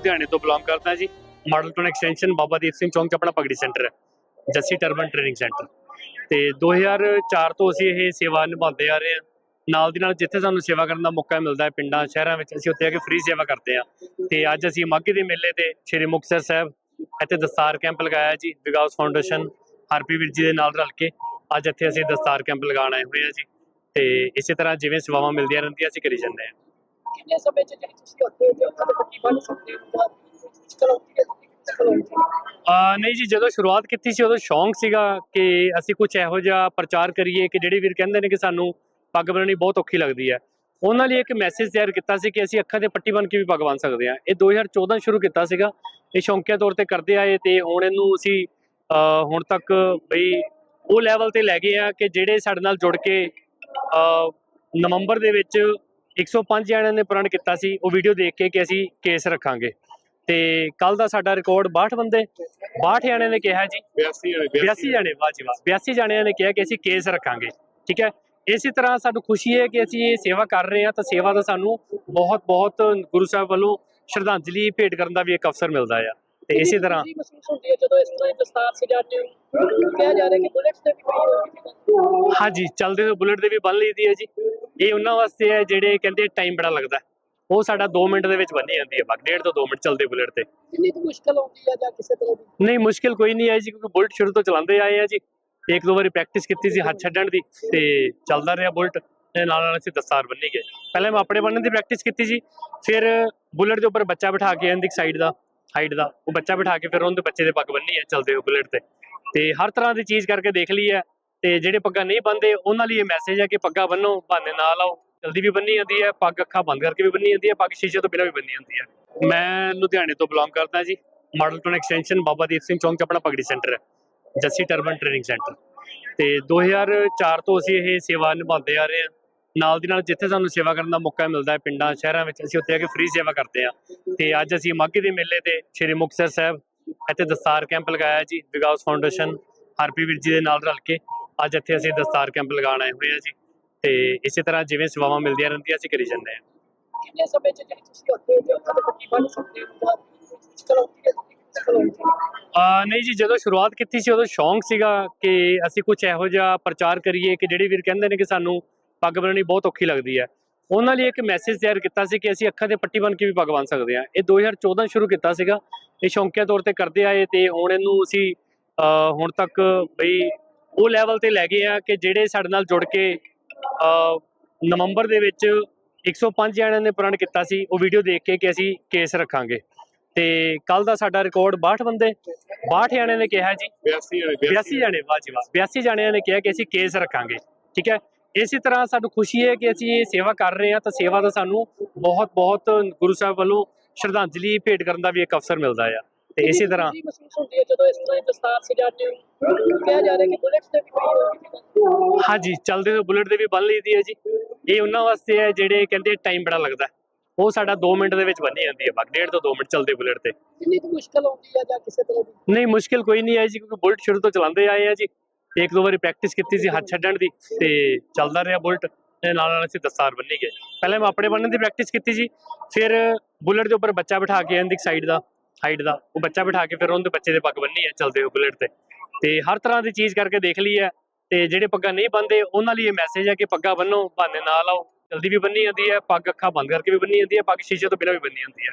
ਲੁਧਿਆਣੇ ਤੋਂ ਬਿਲੋਂਗ ਕਰਦਾ ਜੀ। Model Town Extension Baba Deep Singh ਚੌਂਕ 'ਚ ਆਪਣਾ ਪਗੜੀ ਸੈਂਟਰ ਹੈ, ਜੱਸੀ ਟਰਬਨ ਟ੍ਰੇਨਿੰਗ ਸੈਂਟਰ ਤੇ 2004 ਤੋਂ ਅਸੀਂ ਇਹ ਸੇਵਾ ਨਿਭਾਉਂਦੇ ਆ ਰਹੇ ਹਾਂ। ਨਾਲ ਦੀ ਨਾਲ ਜਿੱਥੇ ਸਾਨੂੰ ਸੇਵਾ ਕਰਨ ਦਾ ਮੌਕਾ ਮਿਲਦਾ ਹੈ, ਪਿੰਡਾਂ, ਸ਼ਹਿਰਾਂ ਵਿੱਚ ਅਸੀਂ ਉੱਥੇ ਆ ਕੇ ਫ੍ਰੀ ਸੇਵਾ ਕਰਦੇ ਹਾਂ। ਤੇ ਅੱਜ ਅਸੀਂ ਮਾਘੀ ਦੇ ਮੇਲੇ ਤੇ ਸ਼੍ਰੀ ਮੁਕਤਸਰ ਸਾਹਿਬ ਇੱਥੇ ਦਸਤਾਰ ਕੈਂਪ ਲਗਾਇਆ ਜੀ, ਵਿਕਾਸ ਫਾਊਂਡੇਸ਼ਨ ਹਰਪੀ ਵੀਰ ਜੀ ਦੇ ਨਾਲ ਰਲ ਕੇ ਅੱਜ ਇੱਥੇ ਅਸੀਂ ਦਸਤਾਰ ਕੈਂਪ ਲਗਾਉਣ ਆਏ ਹੋਏ ਹਾਂ ਜੀ। ਤੇ ਇਸੇ ਤਰ੍ਹਾਂ ਜਿਵੇਂ ਸੇਵਾਵਾਂ ਮਿਲਦੀਆਂ ਰਹਿੰਦੀਆਂ, ਅਸੀਂ ਕਰੀ ਜਾਂਦੇ ਹਾਂ। ਕਿੰਨੇ ਸਮੇਂ ਚ ਜਿਹੜੀ ਤੁਸੀਂ ਉੱਥੇ ਤੇ ਉੱਥੇ ਦੇ ਪੱਟੀ ਬੰਨ ਸਕਦੇ ਹੋ ਜਾਂ ਮੁਸ਼ਕਲ ਆ ਨਹੀਂ ਜੀ ਜਦੋਂ ਸ਼ੁਰੂਆਤ ਕੀਤੀ ਸੀ ਉਦੋਂ ਸ਼ੌਂਕ ਸੀਗਾ ਕਿ ਅਸੀਂ ਕੁਝ ਇਹੋ ਜਿਹਾ ਪ੍ਰਚਾਰ ਕਰੀਏ ਕਿ ਜਿਹੜੇ ਵੀਰ ਕਹਿੰਦੇ ਨੇ ਕਿ ਸਾਨੂੰ ਪੱਗ ਬੰਨਣੀ ਬਹੁਤ ਔਖੀ ਲੱਗਦੀ ਹੈ ਉਹਨਾਂ ਲਈ ਇੱਕ ਮੈਸੇਜ ਤਿਆਰ ਕੀਤਾ ਸੀ ਕਿ ਅਸੀਂ ਅੱਖਾਂ ਤੇ ਪੱਟੀ ਬੰਨ ਕੇ ਵੀ ਪੱਗ ਬੰਨ ਸਕਦੇ ਹਾਂ ਇਹ 2014 ਸ਼ੁਰੂ ਕੀਤਾ ਸੀਗਾ ਇਹ ਸ਼ੌਂਕੀਆ ਤੌਰ ਤੇ ਕਰਦੇ ਆਏ ਤੇ ਹੁਣ ਇਹਨੂੰ ਅਸੀਂ ਅ, ਹੁਣ ਤੱਕ ਬਈ ਉਹ ਲੈਵਲ ਤੇ ਲੈ ਗਏ ਆ ਕਿ ਜਿਹੜੇ ਸਾਡੇ ਨਾਲ ਜੁੜ ਕੇ ਅ, ਨਵੰਬਰ ਦੇ ਵਿੱਚ 105 ਜਣਿਆਂ ਨੇ ਪ੍ਰਣ ਕੀਤਾ ਸੀ ਉਹ ਵੀਡੀਓ ਦੇਖ ਕੇ ਕਿ ਅਸੀਂ ਕੇਸ ਰੱਖਾਂਗੇ। ਤੇ ਕੱਲ ਦਾ ਸਾਡਾ ਰਿਕਾਰਡ 62 ਬੰਦੇ 62 ਜਣਿਆਂ ਨੇ ਕਿਹਾ ਜੀ। 82 ਜਣੇ 82 ਜਣੇ। ਵਾਹ ਜੀ ਵਾਹ। 82 ਜਣਿਆਂ ਨੇ ਕਿਹਾ ਕਿ ਅਸੀਂ ਕੇਸ ਰੱਖਾਂਗੇ ਠੀਕ ਹੈ? ਇਸੇ ਤਰ੍ਹਾਂ ਸਾਨੂੰ ਖੁਸ਼ੀ ਹੈ ਕਿ ਅਸੀਂ ਇਹ ਸੇਵਾ ਕਰ ਰਹੇ ਹਾਂ ਤਾਂ ਸੇਵਾ ਦਾ ਸਾਨੂੰ ਬਹੁਤ ਬਹੁਤ ਗੁਰੂ ਸਾਹਿਬ ਵੱਲੋਂ ਸ਼ਰਧਾਂਜਲੀ ਭੇਟ ਕਰਨ ਦਾ ਵੀ ਇੱਕ ਅਵਸਰ ਮਿਲਦਾ ਆ। ਤੇ ਇਸੇ ਤਰ੍ਹਾਂ ਖੁਸ਼ੀ ਮਹਿਸੂਸ ਹੁੰਦੀ ਹੈ ਜਦੋਂ ਇਸ ਤਰ੍ਹਾਂ ਦੀ ਦਸਤਾਰ ਸਜਾਉਂਦੇ ਹੋ? ਕਿਹਾ ਜਾ ਰਿਹਾ ਕਿ ਬੁਲੇਟਸ ਤੇ ਵੀ ਪਈ ਹੋਈ ਹਾਂਜੀ ਚੱਲਦੇ ਹੋਏ ਬੁਲਟ ਦੇ ਵੀ ਬੰਨ ਲਈਦੀ ਹੈ ਜੀ। ਇਹ ਉਹਨਾਂ ਵਾਸਤੇ ਹੈ ਜਿਹੜੇ ਕਹਿੰਦੇ ਟਾਈਮ ਬੜਾ ਲੱਗਦਾ। ਉਹ ਸਾਡਾ 2 ਮਿੰਟ ਦੇ ਵਿੱਚ ਬੰਨੀ ਜਾਂਦੀ ਹੈ। ਬਸ ਡੇਢ ਤੋਂ 2 ਮਿੰਟ ਚੱਲਦੇ ਬੁਲਟ ਤੇ। ਕਿੰਨੀ ਕੁ ਮੁਸ਼ਕਲ ਆਉਂਦੀ ਹੈ ਜਾਂ ਕਿਸੇ ਤਰ੍ਹਾਂ ਦੀ? ਨਹੀਂ ਮੁਸ਼ਕਿਲ ਕੋਈ ਨਹੀਂ ਆਈ ਜੀ ਕਿਉਂਕਿ ਬੁਲਟ ਸ਼ੁਰੂ ਤੋਂ ਚਲਾਉਂਦੇ ਆਏ ਆ ਜੀ। ਇੱਕ ਦੋ ਵਾਰੀ ਪ੍ਰੈਕਟਿਸ ਕੀਤੀ ਸੀ ਹੱਥ ਛੱਡਣ ਦੀ ਤੇ ਚੱਲਦਾ ਰਿਹਾ ਬੁਲਟ ਤੇ ਨਾਲ ਨਾਲ ਅਸੀਂ ਦਸਤਾਰ ਬੰਨੀ ਗਏ। ਪਹਿਲਾਂ ਮੈਂ ਆਪਣੇ ਬੰਨਣ ਦੀ ਪ੍ਰੈਕਟਿਸ ਕੀਤੀ ਸੀ ਫਿਰ ਬੁਲਟ ਦੇ ਉੱਪਰ ਬੱਚਾ ਬਿਠਾ ਕੇ ਇਹਦੀ ਸਾਈਡ ਦਾ ਹਾਈਟ ਦਾ। ਉਹ ਬੱਚਾ ਬਿਠਾ ਕੇ ਫਿਰ ਉਹਦੇ ਬੱਚੇ ਦੇ ਪੱਗ ਬੰਨੀ ਹੈ ਚੱਲਦੇ ਹੋ ਬੁਲਟ ਤੇ। ਤੇ ਹਰ ਤਰ੍ਹਾਂ ਦੀ ਚੀਜ਼ ਕਰਕੇ ਦੇਖ ਲਈ ਹੈ। ਤੇ ਜਿਹੜੇ ਪੱਗਾਂ ਨਹੀਂ ਬੰਨਦੇ, ਉਹਨਾਂ ਲਈ ਇਹ ਮੈਸੇਜ ਹੈ ਕਿ ਪੱਗਾਂ ਬੰਨੋ, ਬਹਾਨੇ ਨਾ ਲਾਓ ਜਲਦੀ ਵੀ ਬੰਨੀ ਜਾਂਦੀ ਹੈ, ਪੱਗ ਅੱਖਾਂ ਬੰਦ ਕਰਕੇ ਵੀ ਬੰਨੀ ਜਾਂਦੀ ਹੈ, ਪੱਗ ਸ਼ੀਸ਼ੇ ਤੋਂ ਬਿਨਾਂ ਵੀ ਬੰਨੀ ਜਾਂਦੀ ਹੈ। ਮੈਂ ਲੁਧਿਆਣੇ ਤੋਂ ਬਿਲੋਂਗ ਕਰਦਾ ਜੀ Model Town Extension Baba Deep Singh ਚੌਂਕ 'ਚ ਆਪਣਾ ਪਗੜੀ ਸੈਂਟਰ ਹੈ, ਜੱਸੀ ਟਰਬਨ ਟ੍ਰੇਨਿੰਗ ਸੈਂਟਰ ਤੇ 2004 ਤੋਂ ਅਸੀਂ ਇਹ ਸੇਵਾ ਨਿਭਾਉਂਦੇ ਆ ਰਹੇ ਹਾਂ। ਨਾਲ ਦੀ ਨਾਲ ਜਿੱਥੇ ਸਾਨੂੰ ਸੇਵਾ ਕਰਨ ਦਾ ਮੌਕਾ ਮਿਲਦਾ ਹੈ, ਪਿੰਡਾਂ, ਸ਼ਹਿਰਾਂ ਵਿੱਚ ਅਸੀਂ ਉੱਥੇ ਆ ਕੇ ਫ੍ਰੀ ਸੇਵਾ ਕਰਦੇ ਹਾਂ। ਤੇ ਅੱਜ ਅਸੀਂ ਮਾਘੀ ਦੇ ਮੇਲੇ ਤੇ ਸ਼੍ਰੀ ਮੁਕਤਸਰ ਸਾਹਿਬ ਇੱਥੇ ਦਸਤਾਰ ਕੈਂਪ ਲਗਾਇਆ ਜੀ, ਵਿਕਾਸ ਫਾਊਂਡੇਸ਼ਨ ਹਰਪੀ ਵੀਰ ਜੀ ਦੇ ਨਾਲ ਰਲ ਕੇ। ਅੱਜ ਇੱਥੇ ਅਸੀਂ ਦਸਤਾਰ ਕੈਂਪ ਲਗਾਉਣ ਆਏ ਹੋਏ ਹਾਂ ਜੀ ਤੇ ਇਸੇ ਤਰ੍ਹਾਂ ਜਿਵੇਂ ਸੇਵਾਵਾਂ ਮਿਲਦੀਆਂ ਰਹਿੰਦੀਆਂ ਅਸੀਂ ਕਰੀ ਜਾਂਦੇ ਹਾਂ। ਕਿੰਨੇ ਸਮੇਂ ਚ ਜਿਹੜੀ ਤੁਸੀਂ ਉੱਥੇ ਤੇ ਉੱਥੇ ਦੇ ਪੱਟੀ ਬੰਨ ਸਕਦੇ ਹੋ? ਹੈ ਹੈ? ਆ ਨਹੀਂ ਜੀ ਜਦੋਂ ਸ਼ੁਰੂਆਤ ਕੀਤੀ ਸੀ ਉਦੋਂ ਸ਼ੌਂਕ ਸੀਗਾ ਕਿ ਅਸੀਂ ਕੁਝ ਇਹੋ ਜਿਹਾ ਪ੍ਰਚਾਰ ਕਰੀਏ ਕਿ ਜਿਹੜੇ ਵੀਰ ਕਹਿੰਦੇ ਨੇ ਕਿ ਸਾਨੂੰ ਪੱਗ ਬੰਨਣੀ ਬਹੁਤ ਔਖੀ ਲੱਗਦੀ ਹੈ। ਉਹਨਾਂ ਲਈ ਇੱਕ ਮੈਸੇਜ ਤਿਆਰ ਕੀਤਾ ਸੀ ਕਿ ਅਸੀਂ ਅੱਖਾਂ ਤੇ ਪੱਟੀ ਬੰਨ ਕੇ ਵੀ ਪੱਗ ਬੰਨ ਸਕਦੇ ਹਾਂ। ਇਹ 2014 ਸ਼ੁਰੂ ਕੀਤਾ ਸੀਗਾ। ਇਹ ਸ਼ੌਂਕੀਆ ਤੌਰ ਤੇ ਕਰਦੇ ਆਏ ਤੇ ਹੁਣ ਇਹਨੂੰ ਅਸੀਂ ਹੁਣ ਤੱਕ ਬਈ ਉਹ ਲੈਵਲ ਤੇ ਲੈ ਗਏ ਆ ਕਿ ਜਿਹੜੇ ਸਾਡੇ ਨਾਲ ਜੁੜ ਕੇ ਅ, ਨਵੰਬਰ ਦੇ ਵਿੱਚ 105 ਜਣਿਆਂ ਨੇ ਪ੍ਰਣ ਕੀਤਾ ਸੀ ਉਹ ਵੀਡੀਓ ਦੇਖ ਕੇ ਕਿ ਅਸੀਂ ਕੇਸ ਰੱਖਾਂਗੇ। ਤੇ ਕੱਲ ਦਾ ਸਾਡਾ ਰਿਕਾਰਡ 62 ਬੰਦੇ 62 ਜਣਿਆਂ ਨੇ ਕਿਹਾ ਜੀ। 82 ਜਣੇ 82 ਜਣੇ। ਵਾਹ ਜੀ ਵਾਹ। 82 ਜਣਿਆਂ ਨੇ ਕਿਹਾ ਕਿ ਅਸੀਂ ਕੇਸ ਰੱਖਾਂਗੇ ਠੀਕ ਹੈ? ਇਸੇ ਤਰ੍ਹਾਂ ਸਾਨੂੰ ਖੁਸ਼ੀ ਹੈ ਕਿ ਅਸੀਂ ਇਹ ਸੇਵਾ ਕਰ ਰਹੇ ਹਾਂ ਤਾਂ ਸੇਵਾ ਦਾ ਸਾਨੂੰ ਬਹੁਤ ਬਹੁਤ ਗੁਰੂ ਸਾਹਿਬ ਵੱਲੋਂ ਸ਼ਰਧਾਂਜਲੀ ਭੇਟ ਕਰਨ ਦਾ ਵੀ ਇੱਕ ਅਵਸਰ ਮਿਲਦਾ ਆ। ਤੇ ਇਸੇ ਤਰ੍ਹਾਂ ਖੁਸ਼ੀ ਮਹਿਸੂਸ ਹੁੰਦੀ ਹੈ ਜਦੋਂ ਇਸ ਤਰ੍ਹਾਂ ਦੀ ਦਸਤਾਰ ਸਜਾਉਂਦੇ ਹੋ? ਕਿਹਾ ਜਾ ਰਿਹਾ ਕਿ ਬੁਲੇਟਸ ਤੇ ਵੀ ਪਈ ਹੋਈ ਹਾਂਜੀ ਚੱਲਦੇ ਹੋਏ ਬੁਲਟ ਦੇ ਵੀ ਬੰਨ ਲਈਦੀ ਹੈ ਜੀ। ਇਹ ਉਹਨਾਂ ਵਾਸਤੇ ਹੈ ਜਿਹੜੇ ਕਹਿੰਦੇ ਟਾਈਮ ਬੜਾ ਲੱਗਦਾ ਹੈ। ਉਹ ਸਾਡਾ 2 ਮਿੰਟ ਦੇ ਵਿੱਚ ਬੰਨੀ ਜਾਂਦੀ ਹੈ ਬਸ ਡੇਢ ਤੋਂ 2 ਮਿੰਟ ਚੱਲਦੇ ਬੁਲਟ ਤੇ। ਕਿੰਨੀ ਕੁ ਮੁਸ਼ਕਲ ਆਉਂਦੀ ਹੈ ਜਾਂ ਕਿਸੇ ਤਰ੍ਹਾਂ ਦੀ? ਨਹੀਂ ਮੁਸ਼ਕਿਲ ਕੋਈ ਨਹੀਂ ਆਈ ਜੀ ਕਿਉਂਕਿ ਬੁਲਟ ਸ਼ੁਰੂ ਤੋਂ ਚਲਾਉਂਦੇ ਆਏ ਆ ਜੀ। ਇੱਕ ਦੋ ਵਾਰੀ ਪ੍ਰੈਕਟਿਸ ਕੀਤੀ ਸੀ ਹੱਥ ਛੱਡਣ ਦੀ ਤੇ ਚੱਲਦਾ ਰਿਹਾ ਬੁਲਟ ਤੇ ਨਾਲ ਨਾਲ ਅਸੀਂ ਦਸਤਾਰ ਬੰਨੀ ਗਏ। ਪਹਿਲਾਂ ਮੈਂ ਆਪਣੇ ਬੰਨਣ ਦੀ ਪ੍ਰੈਕਟਿਸ ਕੀਤੀ ਸੀ ਫਿਰ ਬੁਲਟ ਦੇ ਉੱਪਰ ਬੱਚਾ ਬਿਠਾ ਕੇ ਇਹਦੀ ਸਾਈਡ ਦਾ। ਹਾਈਟ ਦਾ। ਉਹ ਬੱਚਾ ਬਿਠਾ ਕੇ ਫਿਰ ਉਹਦੇ ਬੱਚੇ ਦੇ ਪੱਗ ਬੰਨੀ ਹੈ ਚਲਦੇ ਹੋ ਬੁਲਟ ਤੇ। ਤੇ ਹਰ ਤਰ੍ਹਾਂ ਦੀ ਚੀਜ਼ ਕਰਕੇ ਦੇਖ ਲਈ ਹੈ। ਤੇ ਜਿਹੜੇ ਪੱਗਾਂ ਨਹੀਂ ਬੰਨਦੇ ਉਹਨਾਂ ਲਈ ਇਹ ਮੈਸੇਜ ਹੈ ਕਿ ਪੱਗਾਂ ਬੰਨੋ ਬਹਾਨੇ ਨਾ ਲਾਓ ਜਲਦੀ ਵੀ ਬੰਨੀ ਜਾਂਦੀ ਹੈ, ਪੱਗ ਅੱਖਾਂ ਬੰਦ ਕਰਕੇ ਵੀ ਬੰਨੀ ਜਾਂਦੀ ਹੈ, ਪੱਗ ਸ਼ੀਸ਼ੇ ਤੋਂ ਬਿਨਾਂ ਵੀ ਬੰਨੀ ਜਾਂਦੀ ਹੈ।